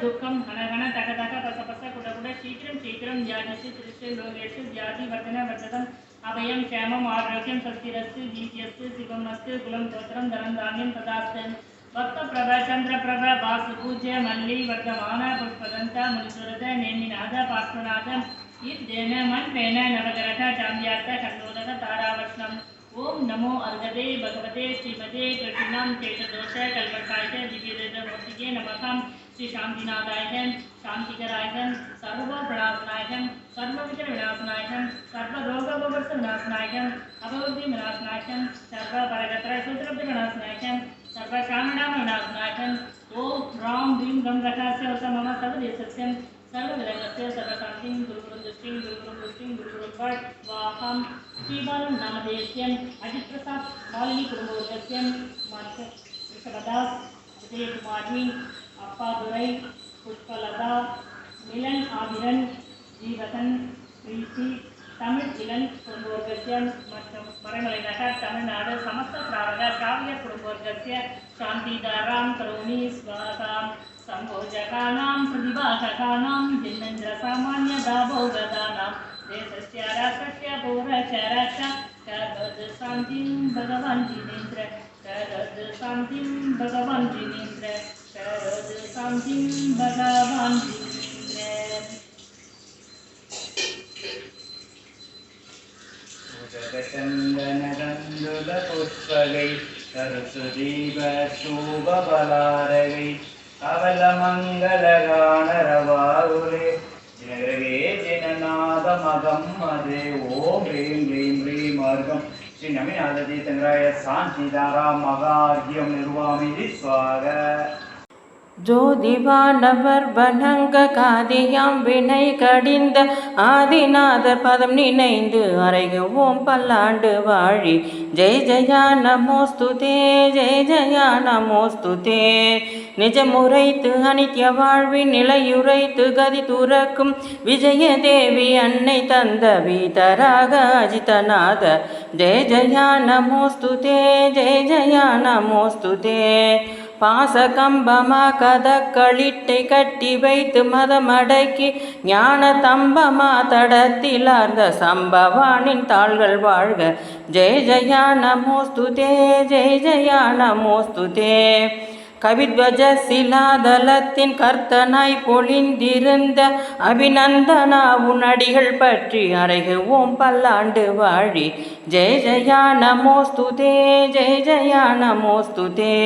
दुखम घन घन तक तक पस पस कुटकुट शीघ्र शीघ्र ज्ञानस्य तृष्ठ लोकेशु व्याधि वर्धन वर्धतम। अभय क्षेम आरोग्यम स्वस्थिस्त दीप्यस्त शिवमस्त कुलम गोत्रम धनम धान्यम तथास्त भक्त प्रभ चंद्र प्रभ वास पूज्य मल्लि, वर्धमान पुष्पदंत मुनिसुरद नेमिनाथ पार्श्वनाथ इस मन मेन नवग्रह चांद्यार्थ कंडोदक तारावर्षम ओम नमो अर्घते भगवते श्रीमते कृष्णाम चेतदोष कल्पकाय दिव्य देव श्री शान्तिनाथायं शान्तिकरायं सर्वप्रणाशनायं सर्वविघ्नविनाशनायं सर्व अभवद्धिविनाशनायं सर्वपरगत्रसूत्रविनाशनायं सर्वकामनामविनाशनायं ॐ ह्रां ह्रीं गं रकास्य वस मम सर्वदेशस्यं सर्वविधस्य सर्वशान्तिं गुरुकुलं दृष्टिं गुरुकुलं दृष्टिं, गुरुकुलं भट् वाहं श्रीबालं नामधेयस्यम् अजित्प्रसाद् मालिनी कुटुम्बोदस्यं कुमार जी अपा दुरई पुष्पलता मिलन आभिरन जीवतन प्रीति தமிழ் இளம் குடும்பவர்க்கசிய மற்றும் மறைமலைநக தமிழ்நாடு சமஸ்த திராவிட காவிய குடும்பவர்க்கசிய சாந்திதாராம் கரோமி ஸ்வாகாம் சம்போஜகானாம் பிரதிபாசகானாம் ஜின்னந்திர சாமானிய தாபோகதானாம் देशस्य राष्ट्रस्य पौरचराश्च तद् शान्तिं भगवान् जिनेन्द्र तद् शान्तिं भगवान् जिनेन्द्र சரோஜசந்திம் பகவான் உதகச்சந்தனகந்துல புஷ்பகை சரசுதீப சூபபலாரகை அவல மங்களகானரவாருரே ஜனகரவே ஜனநாதமகம் அதே ஓம் ஹ்ரீம் ஹ்ரீம் ஹ்ரீம் மார்க்கம் ஸ்ரீ சுவாக ஜோதிவானவர் வணங்க காதியாம் வினை கடிந்த ஆதிநாதர் பதம் நினைந்து அறைகுவோம் பல்லாண்டு வாழி. ஜெய் ஜயா நமோஸ்துதே ஜெய் ஜயா நமோஸ்துதே. நிஜமுரைத்து அனித்ய வாழ்வின் நிலையுரைத்து கதி துறக்கும் விஜய தேவி அன்னை தந்த வீதராக அஜிதநாத. ஜெய் ஜயா நமோஸ்துதே ஜெய் ஜயா நமோஸ்துதே. பாசகம்பமா கதக்களிட்டை கட்டி வைத்து மதமடக்கி ஞான தம்பமா தடத்திலார்ந்த சம்பவானின் தாள்கள் வாழ்க. ஜெய ஜயா நமோஸ்துதே ஜெய ஜயா நமோஸ்துதே. கவித்வஜ சிலாதலத்தின் கர்த்தனாய் பொழிந்திருந்த அபிநந்தனா உன்னடிகள் பற்றி அறைகுவோம் பல்லாண்டு வாழி. ஜெய ஜயா நமோஸ்துதே ஜெய ஜயா நமோஸ்துதே.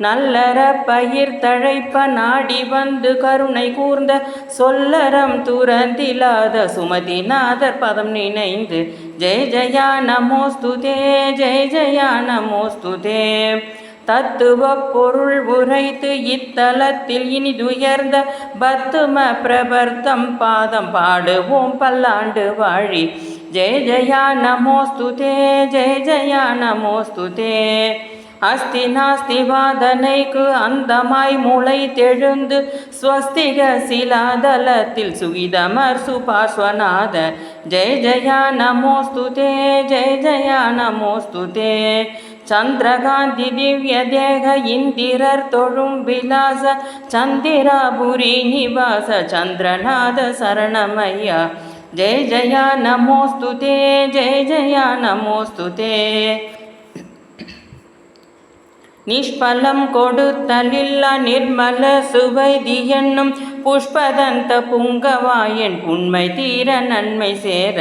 நல்லற பயிர் தழைப்ப நாடி வந்து கருணை கூர்ந்த சொல்லறம் துறந்திலாத சுமதிநாதர் பதம் நினைந்து. ஜெய ஜயா நமோஸ்துதே ஜெய ஜயா நமோஸ்துதே. தத்துவ பொருள் உரைத்து இத்தலத்தில் இனிதுயர்ந்த பத்தும பிரபர்த்தம் பாதம் பாடுவோம் பல்லாண்டு வாழி. ஜெய ஜயா நமோஸ்துதே ஜெய ஜயா நமோஸ்துதே. அஸ்தி நாஸ்தி வாதனைக்கு அந்தமாய் மூளை தெழுந்து ஸ்வஸ்திக சிலாதலத்தில் சுகிதமர் சுபாஸ்வநாத. ஜெய ஜயா நமோஸ்துதே ஜெய ஜயா நமோஸ்துதே. சந்திரகாந்தி திவ்ய தேக இந்திரர் தொழும் விலாச சந்திராபுரி நிவாச சந்திரநாத சரணமையா. ஜெய ஜயா நமோஸ்துதே ஜெய ஜயா நமோஸ்துதே. நிஷ்பலம் கொடுத்தலில்ல நிர்மல சுவைதி என்னும் புஷ்பதந்த புங்கவாயன் உண்மை தீர நன்மை சேர.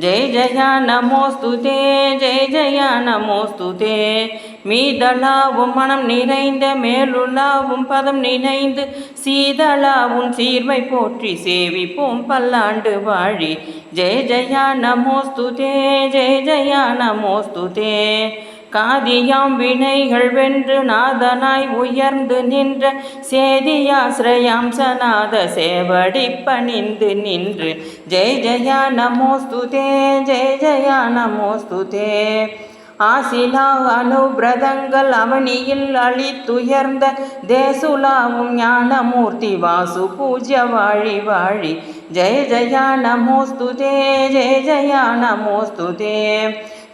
ஜெய் ஜயா நமோஸ்துதே ஜெய் ஜயா நமோஸ்துதே மீதளாவும் மனம் நிறைந்த மேலுலாவும் பதம் நினைந்து சீதளாவும் சீர்மை போற்றி சேவிப்போம் பல்லாண்டு வாழி. ஜெய் ஜயா நமோஸ்துதே ஜெய் ஜயா நமோஸ்துதே காதியாம் வினைகள் வென்று நாதனாய் உயர்ந்து நின்ற சேதியாசிரயாம் சநாத சேவடி பணிந்து நின்று. ஜெய் ஜயா நமோஸ்துதே ஜெய் ஜயா நமோஸ்துதே. ஆசிலா அனுபிரதங்கள் அவனியில் அழித்துயர்ந்த தேசுலாவும் ஞானமூர்த்தி வாசு பூஜ்ய வாழி வாழி. ஜெய ஜயா நமோஸ்துதே ஜெய ஜயா நமோஸ்துதே.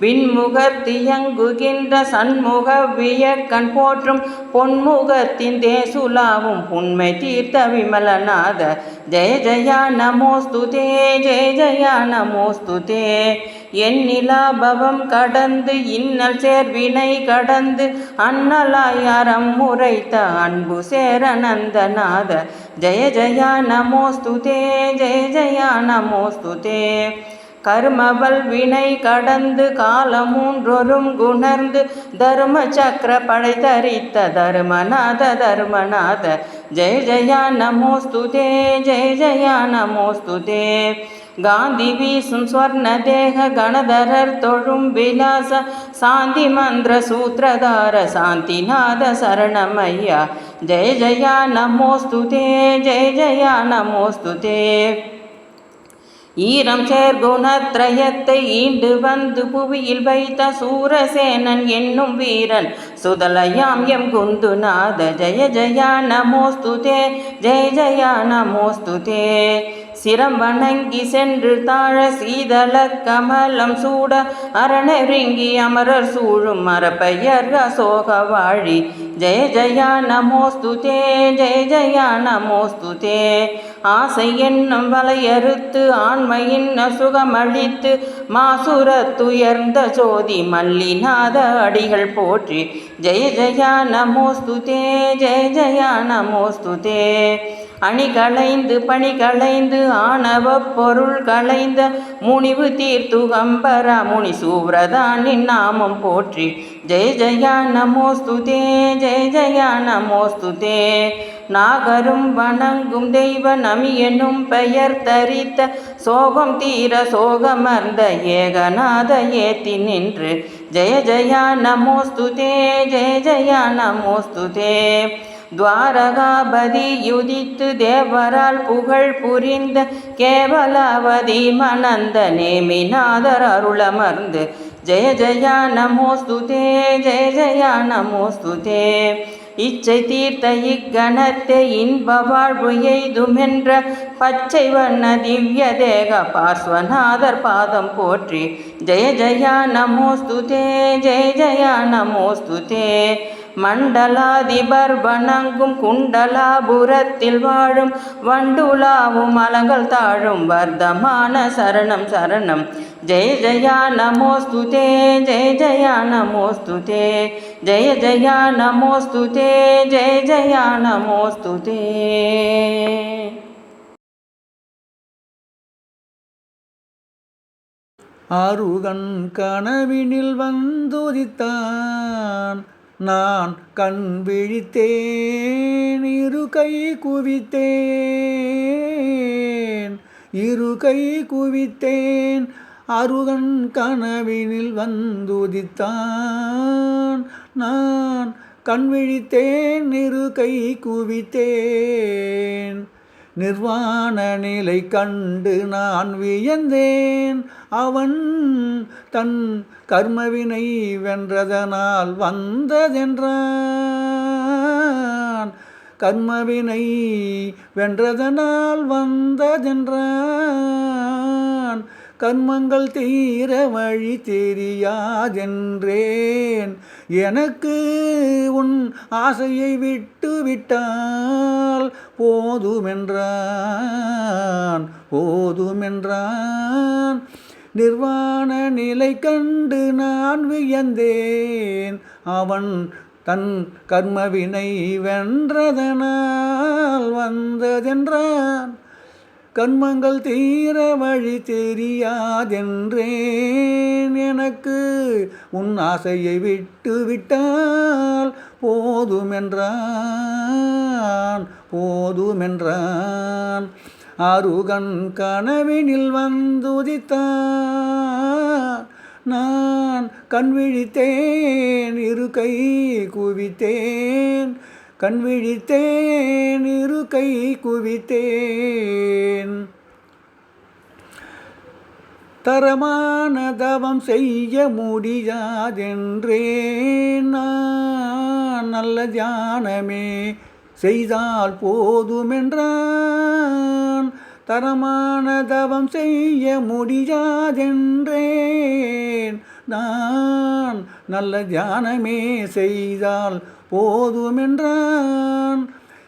விண்முகத்தியங்குகின்ற சண்முக வியக்கண் போற்றும் பொன்முகத்தின் தேசுலாவும் புண்மை தீர்த்த விமலநாத. ஜெய ஜயா நமோஸ்துதே ஜெய ஜயா நமோஸ்துதே. எண்ணிலாபவம் கடந்து இன்னல் சேர்வினை கடந்து அன்னலாயாரம் முறைத்த அன்பு சேரநந்தநாத ஜெய ஜயா நமோஸ்துதே ஜெய ஜயா நமோஸ்துதே. கர்மவல் வினை கடந்து காலமூன்றொரும் குணர்ந்து தர்ம சக்கர படை தரித்த தர்மநாத தர்மநாத. ஜெய ஜயா நமோஸ்துதே ஜெய ஜயா நமோஸ்துதே. காந்தி வீசும் ஸ்வர்ண தேக கணதரர் தொழும் விலாச சாந்தி மந்திர சூத்திரதார சாந்திநாத சரணமையா. ஜெய ஜயா நமோஸ்துதே ஜெய ஜயா நமோஸ்துதே. ஈரம் சேர் குணத்ரயத்தை ஈண்டு வந்து புவியில் வைத்த சூரசேனன் என்னும் வீரன். சுதலயாம் எம் குந்துநாத ஜெய ஜயா நமோஸ்துதே ஜெய ஜயா நமோஸ்துதே. சிரம் வணங்கி சென்று தாழ சீதள கமலம் சூட அரணெருங்கி அமரர் சூழும் மரப்பையர் அசோக வாழி. ஜெய ஜயா நமோஸ்துதே ஜெய ஜயா நமோஸ்துதே. ஆசை என்னும் வலையறுத்து ஆண்மையின் சுகமளித்து மாசுரத்துயர்ந்த ஜோதி மல்லிநாத அடிகள் போற்றி. ஜெய ஜயா நமோஸ்துதே ஜெய ஜயா நமோஸ்துதே. அணி களைந்து பணி களைந்து ஆணவ பொருள் களைந்த முனிவு தீர்த்துகம்பர முனி சூவ்ரதானின் நாமம் போற்றி. ஜெய ஜயா நமோஸ்துதே ஜெய ஜயா நமோஸ்துதே. நாகரும் வணங்கும் தெய்வ நமி எனும் பெயர் தரித்த சோகம் தீர சோகமர்ந்த ஏகநாத ஏத்தி நின்று. ஜெய ஜயா நமோஸ்துதே ஜெய ஜயா நமோஸ்துதே. துவாரகாபதி யுதித்து தேவரால் புகழ் புரிந்த கேவலாவதி மணந்த நேமிநாதர் அருளமர்ந்து. ஜெய ஜயா நமோஸ்துதே ஜெய ஜயா நமோஸ்துதே. இச்சை தீர்த்த இக்கணத்தை இன்ப வாழ்வு எய்துமென்ற பச்சை வண்ண திவ்ய தேக பார்ஸ்வநாதர் பாதம் போற்றி. ஜெய ஜயா நமோஸ்துதே ஜெய ஜயா நமோஸ்துதே மண்டலாதிபர்வணங்கும் குண்டலாபுரத்தில் வாழும் வண்டுலாவும் மலங்கள் தாழும் வர்த்தமான சரணம் சரணம். ஜெய ஜயா நமோஸ்துதே ஜெய ஜயா நமோஸ்துதே ஜெய ஜயா நமோஸ்துதே ஜெய ஜயா நமோஸ்துதே அருகன் கனவினில் வந்துதித்தான் நான் கண் விழித்தேன் இரு கை குவித்தேன் இரு கை குவித்தேன் அருகன் கனவினில் வந்துதித்தான். நான் கண் விழித்தேன் இரு கை குவித்தேன். நிர்வாண நிலை கண்டு நான் வியந்தேன். அவன் தன் கர்மவினை வென்றதனால் வந்ததென்றான். கர்மவினை வென்றதனால் வந்ததென்றான். கர்மங்கள் தீர வழி தெரியாதென்றேன். எனக்கு உன் ஆசையை விட்டு விட்டால் போதுமென்றான் போதுமென்றான். நிர்வாண நிலை கண்டு நான் வியந்தேன். அவன் தன் கர்மவினை வென்றதனால் வந்ததென்றான். கண்மங்கள் தீர வழி தெரியாதென்றேன். எனக்கு உன் ஆசையை விட்டு விட்டால் போதுமென்றான் போதுமென்றான். அருகன் கனவினில் வந்துதித்தான். நான் கண் விழித்தேன் இரு கை குவித்தேன். கண் விழித்தேன் இரு கை குவித்தேன். தரமான தவம் செய்ய முடியாதென்றேன். நான் நல்ல தியானமே செய்தால் போதுமென்றான். தரமான தவம் செய்ய முடியாதென்றேன். நான் நல்ல தியானமே செய்தால் போதுமென்றான்.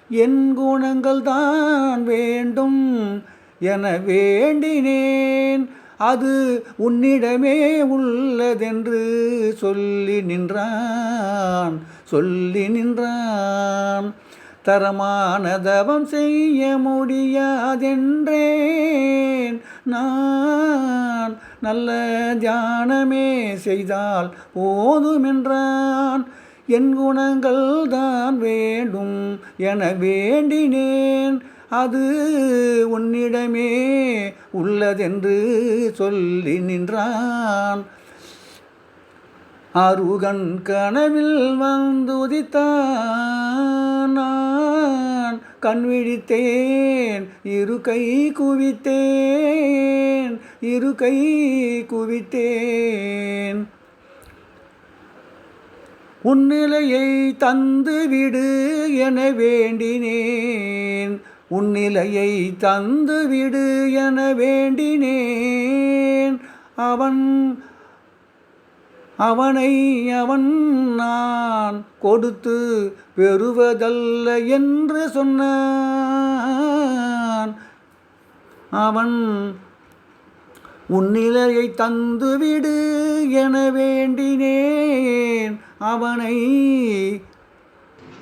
என் குணங்கள் தான் வேண்டும் என வேண்டினேன். அது உன்னிடமே உள்ளதென்று சொல்லி நின்றான் சொல்லி நின்றான். தரமான தவம் செய்ய முடியாதென்றேன். நான் நல்ல தியானமே செய்தால் போதுமென்றான். என் குணங்கள் தான் வேண்டும் என வேண்டினேன். அது உன்னிடமே உள்ளதென்று சொல்லி நின்றான். அருகன் கனவில் வந்துதித்தான். நான் கண் விழித்தேன் இரு கை குவித்தேன் இரு கை குவித்தேன். உன்னிலையை தந்து விடு என வேண்டினேன். உன்னிலையை தந்து விடு என வேண்டினேன். அவன் அவனை அவன் நான் கொடுத்து பெறுவதல்ல என்று சொன்னான். அவன் உன்னிலையை தந்துவிடு என வேண்டினேன். அவனை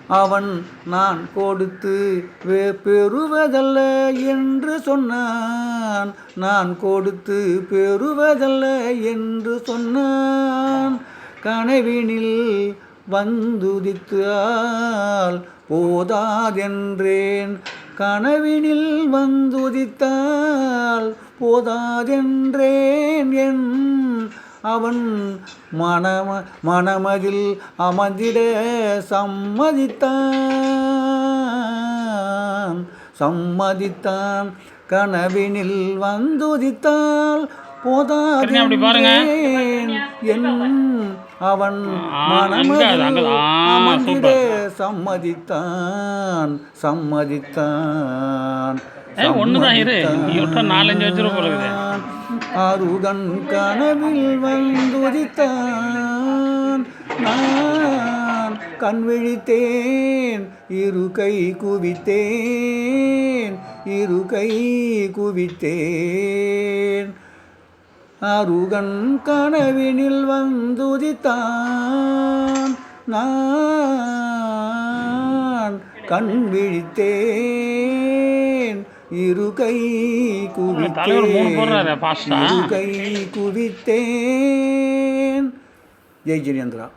அவன் நான் கொடுத்து வே- பெறுவதல்ல என்று சொன்னான். நான் கொடுத்து பெறுவதல்ல என்று சொன்னான். கனவினில் வந்துதித்தால் போதாதென்றேன். கனவினில் வந்துதித்தால் போதாதென்றேன் என் அவன் மனம மனமதில் அமர்ந்திட சம்மதித்தான். சம்மதித்தான். கனவினில் வந்துதித்தால் என் அவன் மனமதில். சம்மதித்தான். சம்மதித்தான். ஒண்ணுதான் இரு. நாலஞ்சு வச்சிருவ போல அருகன் கனவில் வந்துதித்தான். நான் கண் விழித்தேன் இரு கை குவித்தேன் இரு கை குவித்தேன். அருகன் கனவினில் வந்துதித்தான். நான் கண் விழித்தேன் இரு கை தலைவர் மூணு போடுறாரு குவித்தேன் ஃபாஸ்டா இரு கை குவித்தேன். ஜெய் ஜெயேந்திரா.